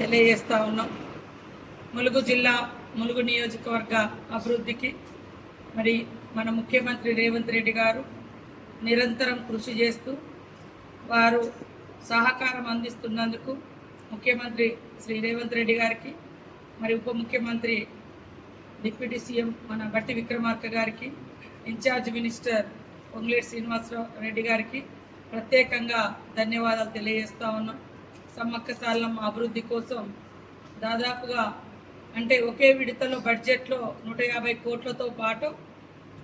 తెలియజేస్తూ ఉన్నాం. ములుగు జిల్లా ములుగు నియోజకవర్గ అభివృద్ధికి మరి మన ముఖ్యమంత్రి రేవంత్ రెడ్డి గారు నిరంతరం కృషి చేస్తూ వారు సహకారం అందిస్తున్నందుకు ముఖ్యమంత్రి శ్రీ రేవంత్ రెడ్డి గారికి మరి ఉప ముఖ్యమంత్రి డిప్యూటీ సీఎం మన బట్టి విక్రమార్క గారికి in charge minister Ponguleti Srinivasarao Reddy గారికి ప్రత్యేకంగా ధన్యవాదాలు తెలియజేస్తా ఉన్నాం. సమ్మక్క సాలం అభివృద్ధి కోసం దాదాపుగా అంటే ఒకే విడతలో బడ్జెట్లో నూట యాభై కోట్లతో పాటు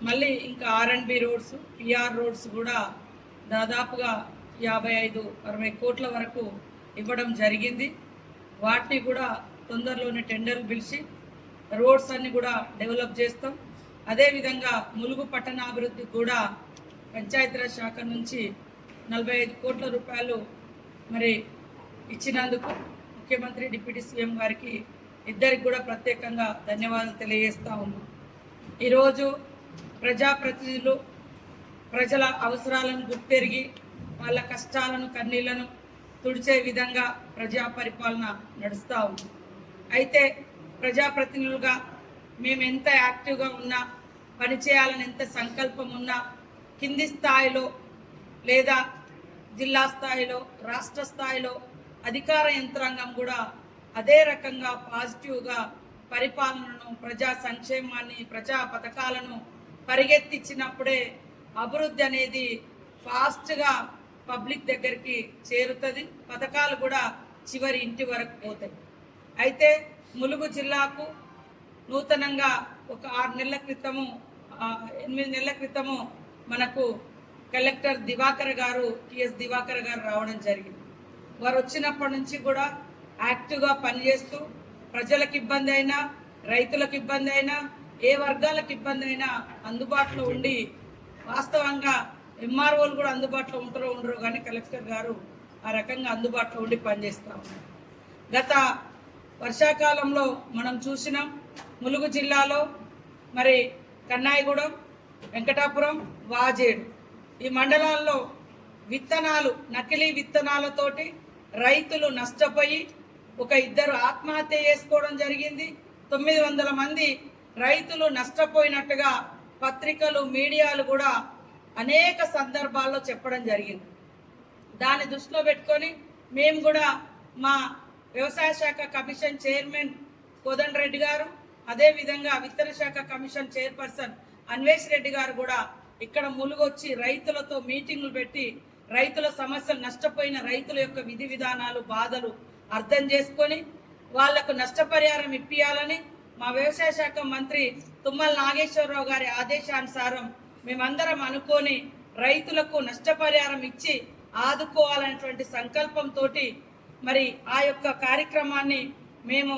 మళ్ళీ ఇంకా ఆర్ రోడ్స్ పిఆర్ రోడ్స్ కూడా దాదాపుగా యాభై ఐదు అరవై కోట్ల వరకు ఇవ్వడం జరిగింది. వాటిని కూడా తొందరలోనే టెండర్లు పిలిచి రోడ్స్ అన్ని కూడా డెవలప్ చేస్తాం. అదేవిధంగా ములుగు పట్టణాభివృద్ధి కూడా పంచాయతీరాజ్ శాఖ నుంచి నలభై ఐదు కోట్ల రూపాయలు మరి ఇచ్చినందుకు ముఖ్యమంత్రి డిప్యూటీ సీఎం గారికి ఇద్దరికి కూడా ప్రత్యేకంగా ధన్యవాదాలు తెలియజేస్తా ఉన్నాం. ఈరోజు ప్రజాప్రతినిధులు ప్రజల అవసరాలను గుర్తెరిగి వాళ్ళ కష్టాలను కన్నీళ్ళను తుడిచే విధంగా ప్రజా పరిపాలన నడుస్తూ ఉంది. అయితే ప్రజాప్రతినిధులుగా మేము ఎంత యాక్టివ్గా ఉన్నా పనిచేయాలని ఎంత సంకల్పం ఉన్నా కింది స్థాయిలో లేదా జిల్లా స్థాయిలో రాష్ట్ర స్థాయిలో అధికార యంత్రాంగం కూడా అదే రకంగా పాజిటివ్గా పరిపాలనను ప్రజా సంక్షేమాన్ని ప్రజా పథకాలను పరిగెత్తిచ్చినప్పుడే అభివృద్ధి అనేది ఫాస్ట్గా పబ్లిక్ దగ్గరికి చేరుతుంది. పథకాలు కూడా చివరి ఇంటి వరకు పోతాయి. అయితే ములుగు జిల్లాకు నూతనంగా ఒక ఆరు నెలల క్రితము ఎనిమిది నెలల క్రితము మనకు కలెక్టర్ దివాకర్ గారు టిఎస్ దివాకర్ గారు రావడం జరిగింది. వారు వచ్చినప్పటి నుంచి కూడా యాక్టివ్గా పనిచేస్తూ ప్రజలకు ఇబ్బంది అయినా రైతులకు ఇబ్బంది అయినా ఏ వర్గాలకు ఇబ్బంది అయినా అందుబాటులో ఉండి వాస్తవంగా ఎంఆర్ఓలు కూడా అందుబాటులో ఉంటారో ఉండరు కానీ కలెక్టర్ గారు ఆ రకంగా అందుబాటులో ఉండి పనిచేస్తాం గత వర్షాకాలంలో మనం చూసినాం ములుగు జిల్లాలో మరి కన్నాయిగూడెం వెంకటాపురం వాజేడు ఈ మండలాల్లో విత్తనాలు నకిలీ విత్తనాలతోటి రైతులు నష్టపోయి ఒక ఇద్దరు ఆత్మహత్య చేసుకోవడం జరిగింది. తొమ్మిది వందల మంది రైతులు నష్టపోయినట్టుగా పత్రికలు మీడియాలు కూడా అనేక సందర్భాల్లో చెప్పడం జరిగింది. దాన్ని దృష్టిలో పెట్టుకొని మేము కూడా మా వ్యవసాయ శాఖ కమిషన్ చైర్మన్ కోదండ్ రెడ్డి గారు అదేవిధంగా విత్తన శాఖ కమిషన్ చైర్పర్సన్ అన్వేష్ రెడ్డి గారు కూడా ఇక్కడ ములుగొచ్చి రైతులతో మీటింగులు పెట్టి రైతుల సమస్యలు నష్టపోయిన రైతుల యొక్క విధి విధానాలు బాధలు అర్థం చేసుకొని వాళ్ళకు నష్టపరిహారం ఇప్పియాలని మా వ్యవసాయ శాఖ మంత్రి తుమ్మల నాగేశ్వరరావు గారి ఆదేశానుసారం మేమందరం అనుకొని రైతులకు నష్టపరిహారం ఇచ్చి ఆదుకోవాలనేటువంటి సంకల్పంతో మరి ఆ యొక్క కార్యక్రమాన్ని మేము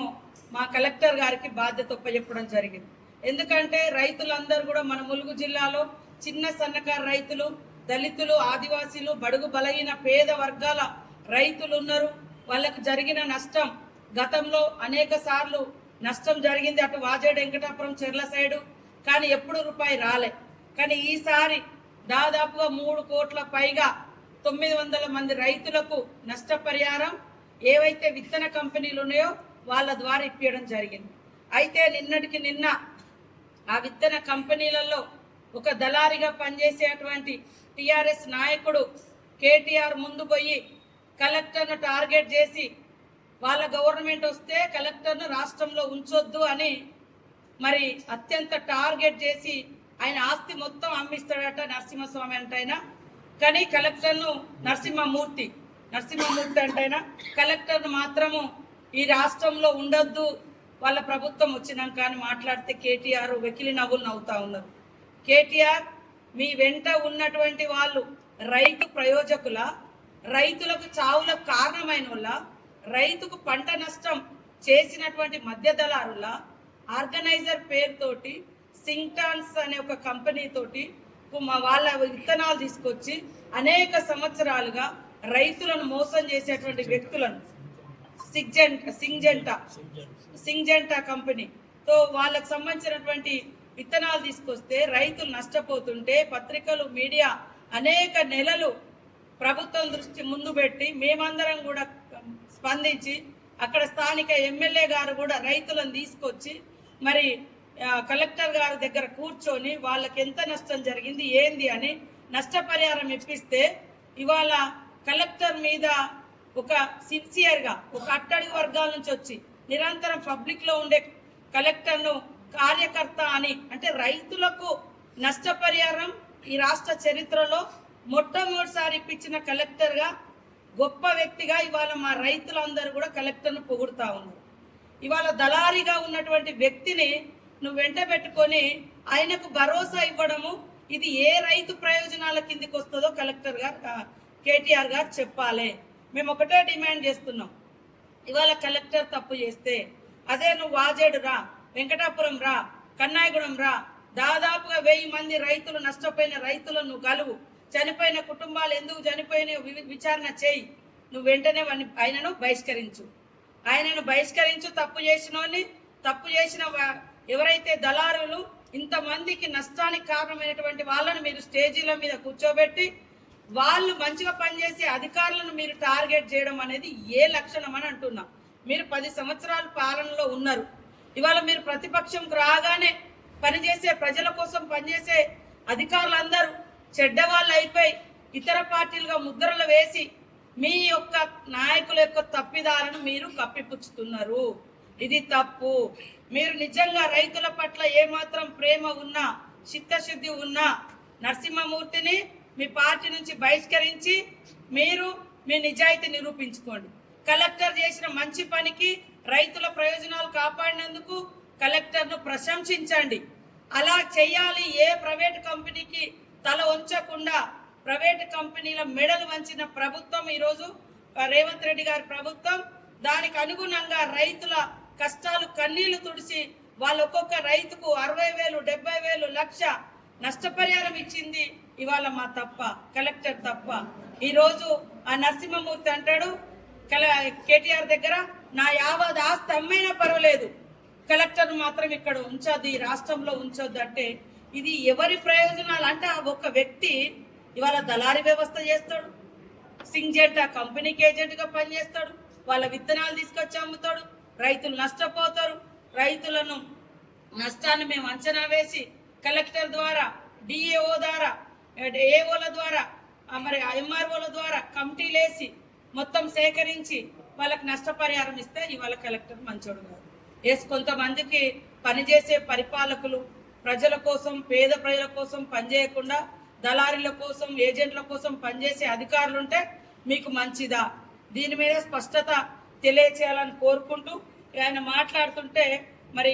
మా కలెక్టర్ గారికి బాధ్యత ఒప్పచెప్పడం జరిగింది. ఎందుకంటే రైతులందరూ కూడా మన ములుగు జిల్లాలో చిన్న సన్నకారు రైతులు దళితులు ఆదివాసీలు బడుగు బలహీన పేద వర్గాల రైతులు ఉన్నారు వాళ్ళకు జరిగిన నష్టం గతంలో అనేక సార్లు నష్టం జరిగింది అటు వాజేడు వెంకటాపురం చెర్ల సైడు కానీ ఎప్పుడు రూపాయి రాలే. కానీ ఈసారి దాదాపుగా మూడు కోట్ల పైగా తొమ్మిది వందల మంది రైతులకు నష్టపరిహారం ఏవైతే విత్తన కంపెనీలు ఉన్నాయో వాళ్ళ ద్వారా ఇప్పించడం జరిగింది. అయితే నిన్నటికి నిన్న ఆ విత్తన కంపెనీలలో ఒక దళారిగా పనిచేసేటువంటి టిఆర్ఎస్ నాయకుడు కేటీఆర్ ముందు పోయి కలెక్టర్ను టార్గెట్ చేసి వాళ్ళ గవర్నమెంట్ వస్తే కలెక్టర్ను రాష్ట్రంలో ఉంచొద్దు అని మరి అత్యంత టార్గెట్ చేసి ఆయన ఆస్తి మొత్తం అమ్మిస్తాడట నరసింహస్వామి అంటైనా. కానీ కలెక్టర్ను నరసింహమూర్తి నరసింహమూర్తి అంటైనా కలెక్టర్ను మాత్రము ఈ రాష్ట్రంలో ఉండొద్దు వాళ్ళ ప్రభుత్వం వచ్చినాక అని మాట్లాడితే కేటీఆర్ వెకిలి నవ్వులు నవ్వుతా ఉన్నారు. కేటీఆర్ మీ వెంట ఉన్నటువంటి వాళ్ళు రైతు ప్రయోజకుల? రైతులకు చావులకు కారణమైన వాళ్ళ రైతుకు పంట నష్టం చేసినటువంటి మధ్య దళారుల ఆర్గనైజర్ పేరుతోటి సింగ్టాన్స్ అనే ఒక కంపెనీతోటి మా వాళ్ళ విత్తనాలు తీసుకొచ్చి అనేక సంవత్సరాలుగా రైతులను మోసం చేసేటువంటి వ్యక్తులను. Syngenta Syngenta Syngenta company. తో వాళ్ళకు సంబంధించినటువంటి విత్తనాలు తీసుకొస్తే రైతులు నష్టపోతుంటే పత్రికలు మీడియా అనేక నెలలు ప్రభుత్వం దృష్టి ముందు పెట్టి మేమందరం కూడా స్పందించి అక్కడ స్థానిక ఎమ్మెల్యే గారు కూడా రైతులను తీసుకొచ్చి మరి కలెక్టర్ గారి దగ్గర కూర్చొని వాళ్ళకి ఎంత నష్టం జరిగింది ఏంది అని నష్టపరిహారం ఇప్పిస్తే ఇవాళ కలెక్టర్ మీద ఒక సిన్సియర్గా ఒక అట్టడుగు వర్గాల నుంచి వచ్చి నిరంతరం పబ్లిక్లో ఉండే కలెక్టర్ను కార్యకర్త అని అంటే రైతులకు నష్టపరిహారం ఈ రాష్ట్ర చరిత్రలో మొట్టమొదటిసారి ఇప్పించిన కలెక్టర్గా గొప్ప వ్యక్తిగా ఇవాళ మా రైతులందరూ కూడా కలెక్టర్ను పొగుడుతూ ఉన్నారు. ఇవాళ దళారిగా ఉన్నటువంటి వ్యక్తిని నువ్వు వెంట పెట్టుకొని ఆయనకు భరోసా ఇవ్వడము ఇది ఏ రైతు ప్రయోజనాల కిందికి వస్తుందో కలెక్టర్ గారు కేటీఆర్ గారు చెప్పాలి. మేము ఒకటే డిమాండ్ చేస్తున్నాం. ఇవాళ కలెక్టర్ తప్పు చేస్తే అదే నువ్వు వాజేడు రా. వెంకటాపురం రా కన్నాయగూడెం రా. దాదాపుగా వెయ్యి మంది రైతులు నష్టపోయిన రైతులను నువ్వు కలువు. చనిపోయిన కుటుంబాలు ఎందుకు చనిపోయినాయో వి- విచారణ చేయి. నువ్వు వెంటనే వాడిని ఆయనను బహిష్కరించు. ఆయనను బహిష్కరించు తప్పు చేసిన తప్పు చేసిన ఎవరైతే దళారులు ఇంతమందికి నష్టానికి కారణమైనటువంటి వాళ్ళను మీరు స్టేజీల మీద కూర్చోబెట్టి వాళ్ళు మంచిగా పనిచేసే అధికారులను మీరు టార్గెట్ చేయడం అనేది ఏ లక్షణం అని అంటున్నా. మీరు పది సంవత్సరాల పాలనలో ఉన్నారు. ఇవాళ మీరు ప్రతిపక్షంకు రాగానే పనిచేసే ప్రజల కోసం పనిచేసే అధికారులందరూ చెడ్డవాళ్ళు అయిపోయి ఇతర పార్టీలుగా ముద్రలు వేసి మీ యొక్క నాయకుల యొక్క తప్పిదాలను మీరు కప్పిపుచ్చుతున్నారు. ఇది తప్పు. మీరు నిజంగా రైతుల పట్ల ఏమాత్రం ప్రేమ ఉన్నా చిత్తశుద్ధి ఉన్నా నరసింహమూర్తిని మీ పార్టీ నుంచి బహిష్కరించి మీరు మీ నిజాయితీ నిరూపించుకోండి. కలెక్టర్ చేసిన మంచి పనికి రైతుల ప్రయోజనాలు కాపాడినందుకు కలెక్టర్ను ప్రశంసించండి. అలా చేయాలి ఏ ప్రైవేట్ కంపెనీకి తల ఉంచకుండా ప్రైవేట్ కంపెనీల మెడలు వంచిన ప్రభుత్వం ఈరోజు రేవంత్ రెడ్డి గారి ప్రభుత్వం. దానికి అనుగుణంగా రైతుల కష్టాలు కన్నీళ్ళు తుడిచి వాళ్ళ ఒక్కొక్క రైతుకు అరవై వేలు డెబ్బై వేలు లక్ష నష్టపరిహారం ఇచ్చింది ఇవాళ మా తప్ప కలెక్టర్ తప్ప. ఈరోజు ఆ నరసింహమూర్తి అంటాడు కల కేటీఆర్ దగ్గర నా యావత్ ఆస్తి అమ్మైనా పర్వాలేదు. కలెక్టర్ మాత్రం ఇక్కడ ఉంచొద్దు ఈ రాష్ట్రంలో ఉంచొద్దు అంటే ఇది ఎవరి ప్రయోజనాలు? అంటే ఆ ఒక్క వ్యక్తి ఇవాళ దళారీ వ్యవస్థ చేస్తాడు సింజెంట్ ఆ కంపెనీకి ఏజెంట్గా పనిచేస్తాడు వాళ్ళ విత్తనాలు తీసుకొచ్చి అమ్ముతాడు రైతులు నష్టపోతారు రైతులను నష్టాన్ని మేము అంచనా వేసి కలెక్టర్ ద్వారా డిఏఓ ద్వారా ఏఓల ద్వారా మరి ఎంఆర్ఓల ద్వారా కమిటీలు వేసి మొత్తం సేకరించి వాళ్ళకి నష్టపరిహారం ఇస్తే ఇవాళ కలెక్టర్ మంచోడు కాదు. ఎస్ కొంతమందికి పనిచేసే పరిపాలకులు ప్రజల కోసం పేద ప్రజల కోసం పనిచేయకుండా దళారీల కోసం ఏజెంట్ల కోసం పనిచేసే అధికారులు ఉంటే మీకు మంచిదా? దీని మీద స్పష్టత తెలియచేయాలని కోరుకుంటూ ఆయన మాట్లాడుతుంటే మరి